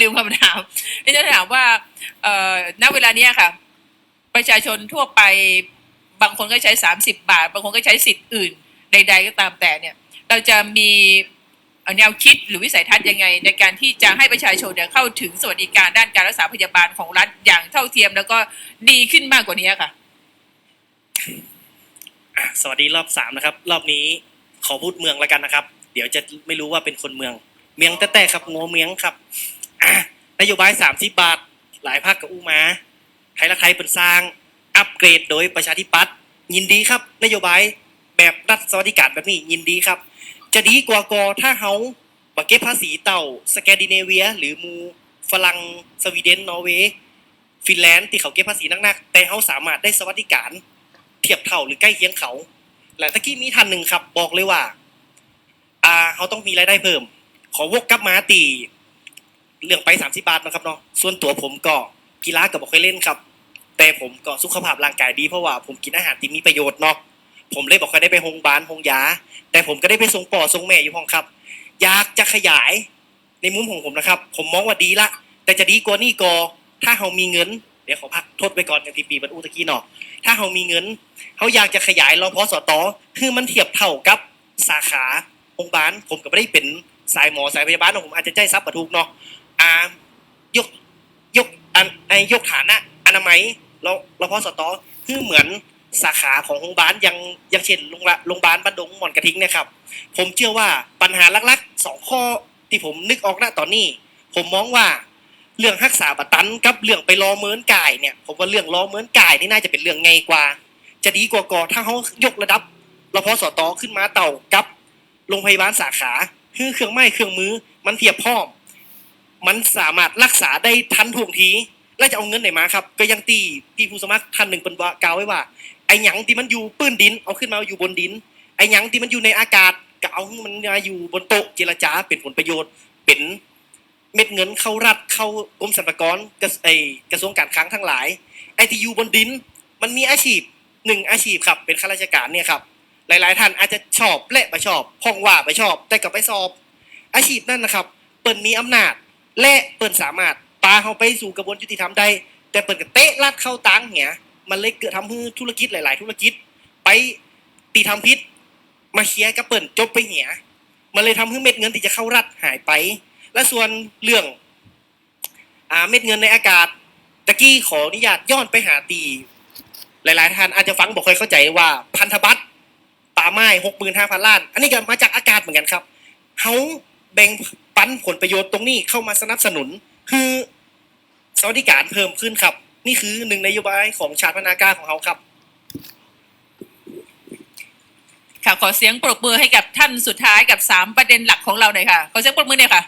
ลืมคำถามนี่จะถามว่าเอ่อณเวลาเนี้ยค่ะ ประชาชนทั่วไปบางคนก็ใช้สามสิบบาท บางคนก็ใช้สิทธิ์อื่น ใด ๆ ก็ตามแต่เนี่ย เราจะมีแนวคิดหรือวิสัยทัศน์ยังไง ในการที่จะให้ประชาชนเนี่ยเข้าถึงสวัสดิการด้านการรักษาพยาบาลของรัฐอย่างเท่าเทียมแล้วก็ดีขึ้นมากกว่านี้ค่ะอะสวัสดีรอบสามนะครับ รอบนี้ขอพูดเมืองแล้วกันนะครับ เดี๋ยวจะไม่รู้ว่าเป็นคนเมือง เมียงแต่แต่ครับงัวเมียงครับ อะนโยบายสามสิบบาท หลายภาคกับอู้มาไทยละไทยเป็นสร้าง อัปเกรดโดยประชาธิปัตย์ยินดีครับ นโยบายแบบรัฐสวัสดิการแบบนี้ยินดีครับ จะดีกว่ากอถ้าเฮาบักเก็ตภาษีเต่า สแกนดิเนเวีย หรือมูฝรั่งสวีเดนนอร์เวย์ฟินแลนด์ที่เขาเก็บภาษีนักๆแต่เฮาสามารถได้สวัสดิการ เทียบเท่าหรือใกล้เคียงเขาและตะกี้มีท่านหนึ่งครับ บอกเลยว่า อ่าเขาต้องมีรายได้เพิ่ม ขอวกกลับมาตี เรื่องไปสามสิบาทนะครับเนาะส่วนตัวผมก็กีฬาก็บอกเคยเล่นครับ แต่ผมก็สุขภาพร่างกายดีเพราะว่าผมกินอาหารที่มีประโยชน์เนาะผมเลยบอกเคยได้ไปโรงพยาบาลโรงยา แต่ผมก็ได้ไปส่งปอส่งแม่อยู่ห้องครับ อยากจะขยายในมุมของผมนะครับ ผมมองว่าดีละ แต่จะดีกว่านี่ก็ถ้าเรามีเงิน เดี๋ยวขอพักโทษไปก่อนอย่างที่ปีบรรอุตะกี้เนาะถ้าเรามีเงินเขาอยากจะขยายรอพอสตอคือมันเทียบเท่ากับสาขาโรงพยาบาลผมก็ไม่ได้เป็นสายหมอสายพยาบาลหรอกผมอาจจะใจซับประทุกเนาะ ยกยกอันไอยกฐานะอนามัยรอรอพอสตอคือเหมือนสาขาของโรงพยาบาลยังยังเช่นโรงลโรงพยาบาลบ้านดงหมอนกระทิงเนะครับ ผมเชื่อว่าปัญหาลักๆสองข้อที่ผมนึกออกณตอนนี้ ผมมองว่าเรื่องรักษาบัตันกับเรื่องไปรอเมินกายเนี่ยผมว่าเรื่องรอเมินกายนี่น่าจะเป็นเรื่องไงกว่า จะดีกว่ากอถ้าเขายกระดับรพสตขึ้นมาเต่ากับโรงพยาบาลสาขาคือเครื่องไม้เครื่องมือมันเทียบพร้อม มันสามารถรักษาได้ทันท่วงที แล้วจะเอาเงินไหนมาครับ ก็ยังตีพี่ผู้สมัครท่านหนึ่งเป็นว่ากล่าวไว้ว่าไอ้หยังที่มันอยู่ปื้นดิน เอาขึ้นมาอยู่บนดิน ไอ้หยังที่มันอยู่ในอากาศก็เอาให้มันมาอยู่บนโต๊ะเจรจาเป็นผลประโยชน์ เป็นเม็ดเงินเข้ารัฐเข้ากรมสรรพากรกระไอกระทรวงการคลังทั้งหลาย ไอ้ที่อยู่บนดิน มันมีอาชีพหนึ่งอาชีพครับ เป็นข้าราชการเนี่ยครับ หลายๆ ท่านอาจจะชอบและไม่ชอบพ้องว่าไม่ชอบ แต่ก็ไปสอบ อาชีพนั่นนะครับ เปิ่นมีอำนาจ และเปิ่นสามารถปาเขาไปสู่กระบวนยุติธรรมได้ แต่เปิ่นก็เตะลัดเข้าตังเหียมันเลยเกิดทำให้ธุรกิจหลาย ๆ ธุรกิจ ไปตีทำพิษมาเคลียร์กับเปิ่นจบไปเหียมันเลยทำให้เม็ดเงินที่จะเข้ารัฐหายไป และส่วนเรื่องอ่าเม็ดเงินในอากาศตะกี้ขออนุญาตย้อนไปหาตี หลาย ๆ ท่านอาจจะฟังบอกเคยเข้าใจว่าพันธบัตรป่าไม้หกหมื่นห้าพันล้าน อันนี้ก็มาจากอากาศเหมือนกันครับเขา แบ่งปันผลประโยชน์ตรงนี้เข้ามาสนับสนุน คือสวัสดิการเพิ่มขึ้นครับ นี่คือหนึ่งนโยบายของชาติพัฒนากาของเขาครับค่ะขอเสียงปรบมือให้กับท่านสุดท้ายกับสามประเด็นหลักของเราหน่อยค่ะขอเสียงปรบมือหน่อยค่ะ